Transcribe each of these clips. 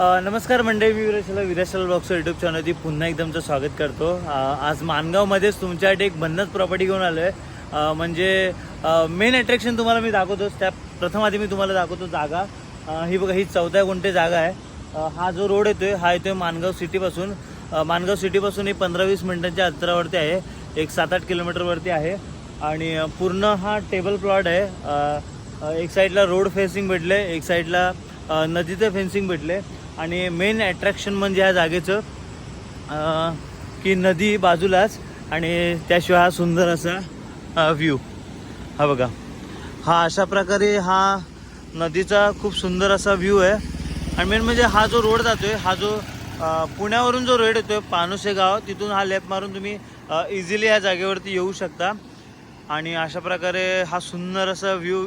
नमस्कार मंडळी मी विराशाला विराशाला ब्लॉगचं युट्यूब चॅनलवरती पुन्हा एकदमचं तुमचं स्वागत करतो. आज मानगावमध्येच तुमच्यासाठी एक बंधच प्रॉपर्टी घेऊन आलो आहे म्हणजे मेन अट्रॅक्शन तुम्हाला मी दाखवतोच त्या प्रथम आधी मी तुम्हाला दाखवतो जागा. ही बघा ही चौदा गुंठे जागा आहे. हा जो रोड येतोय हा येतोय मानगाव सिटीपासून मानगाव सिटीपासून ही पंधरा वीस मिनिटांच्या अंतरावरती आहे. एक सात आठ किलोमीटरवरती आहे. आणि पूर्ण हा टेबल प्लॉट आहे. एक साईडला रोड फेसिंग भेटले एक साईडला नदीचं फेन्सिंग भेटले. आणि मेन अट्रॅक्शन म्हणजे ह्या जागेचं की नदी बाजूलाच आणि त्याशिवाय हा सुंदर असा व्ह्यू हा बघा. हा अशा प्रकारे हा नदीचा खूप सुंदर असा व्ह्यू आहे. आणि मेन म्हणजे हा जो रोड जातोय हा जो पुण्यावरून जो रोड येतोय पानुसे गाव तिथून हा लेफ्ट मारून तुम्ही इझिली या जागेवरती येऊ शकता. आणि अशा प्रकारे हा सुंदर असा व्ह्यू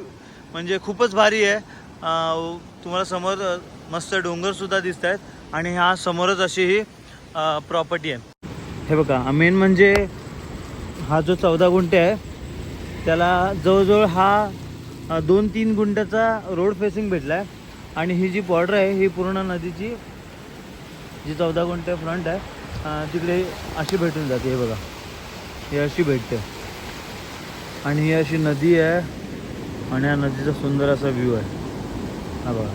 म्हणजे खूपच भारी आहे. तुम्हाला समोर मस्त डोंगरसुद्धा दिसत आहेत आणि ह्या समोरच अशी ही प्रॉपर्टी आहे. हे बघा मेन म्हणजे हा जो चौदा गुंठे आहे त्याला जवळजवळ हा दोन तीन गुंठ्याचा रोड फेसिंग भेटला आहे आणि ही जी बॉर्डर आहे ही पूर्ण नदीची जी चौदा गुंठे फ्रंट आहे तिकडे अशी भेटून जाते हे बघा. ही अशी भेटते. आणि ही अशी नदी आहे आणि या नदीचा सुंदर असा व्ह्यू आहे. हा बघा.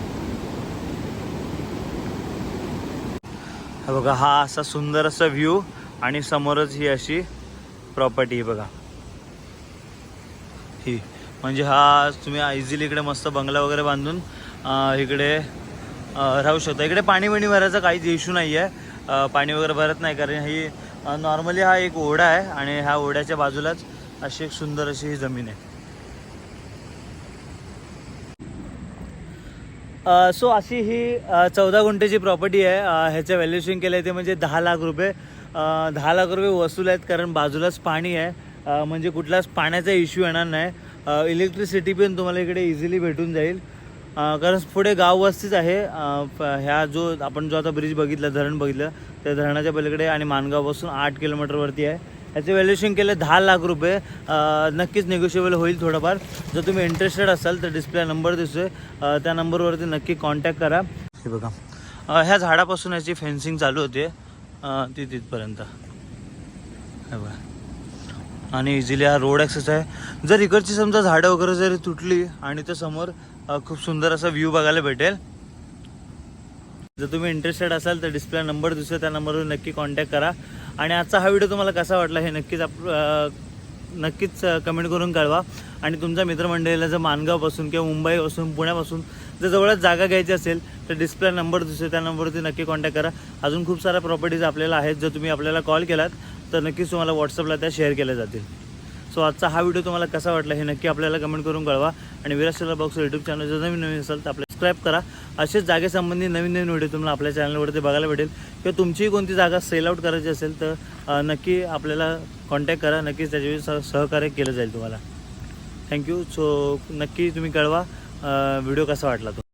हा बघा हा असा सुंदर असा व्ह्यू आणि समोरच ही अशी प्रॉपर्टी बघा. ही म्हणजे हा तुम्ही इझिली इकडे मस्त बंगला वगैरे बांधून इकडे राहू शकता. इकडे पाणी बिणी भरायचा काहीच इश्यू नाही आहे पाणी वगैरे भरत नाही कारण ही नॉर्मली हा एक ओढा आहे आणि ह्या ओढ्याच्या बाजूलाच अशी एक सुंदर अशी ही जमीन आहे. सो अशी ही चौदा गुंठेची प्रॉपर्टी आहे. ह्याचं व्हॅल्युएशन केलं आहे ते म्हणजे दहा लाख रुपये. दहा लाख रुपये वसूल आहेत कारण बाजूलाच पाणी आहे. म्हणजे कुठलाच पाण्याचा इश्यू येणार नाही. इलेक्ट्रिसिटी पण तुम्हाला इकडे इझिली भेटून जाईल. कारण पुढे गाव वस्तीच आहे. ह्या जो आपण जो आता ब्रिज बघितला धरण बघितलं त्या धरणाच्या पलीकडे आणि मानगावपासून आठ किलोमीटरवरती आहे. ह्याचे व्हॅल्युएशन केलं दहा लाख रुपये. नक्कीच निगोशिएबल होईल थोडंफार. जर तुम्ही इंटरेस्टेड असाल तर डिस्प्ले नंबर दिसतोय. त्या नंबरवरती नक्की कॉन्टॅक्ट करा. हे बघा. ह्या झाडापासून याची फेन्सिंग चालू होते ती तिथपर्यंत. हे बघा. आणि इझिली हा रोड ॲक्सेस आहे. जर इकडची समजा झाडं वगैरे जरी तुटली आणि त्या समोर खूप सुंदर असा व्ह्यू बघायला भेटेल. जर तुम्ही इंटरेस्टेड असाल तर डिस्प्ले नंबर दिसतो त्या नंबरवर नक्की कॉन्टॅक्ट करा. आणि आजचा हा व्हिडिओ तुम्हाला कसा वाटला हे नक्कीच आप नक्कीच कमेंट करून कळवा. आणि तुमच्या मित्रमंडळीला जर मानगावपासून किंवा मुंबईपासून पुण्यापासून जर जवळच जागा घ्यायची असेल तर डिस्प्ले नंबर दिसतो त्या नंबरवरती नक्की कॉन्टॅक्ट करा. अजून खूप साऱ्या प्रॉपर्टीज आपल्याला आहेत जर तुम्ही आपल्याला कॉल केलात तर नक्कीच तुम्हाला व्हॉट्सअपला त्या शेअर केल्या जातील. सो आजचा हा व्हिडिओ तुम्हाला कसा वाटला हे नक्की आपल्याला कमेंट करून कळवा. आणि विरासला बॉक्स यूट्यूब चॅनल जर नवीन नवीन असेल तर आपल्या सबस्क्राईब करा. असेच जागेसंबंधी नवीन नवीन व्हिडिओ तुम्हाला आपल्या चॅनलवरती बघायला भेटेल. किंवा तुमचीही कोणती जागा सेल आउट करायची असेल तर नक्की आपल्याला कॉन्टॅक्ट करा. नक्कीच त्याच्याविषयी सह सहकार्य केलं जाईल तुम्हाला. थँक्यू सो नक्की तुम्ही कळवा व्हिडिओ कसा वाटला तो.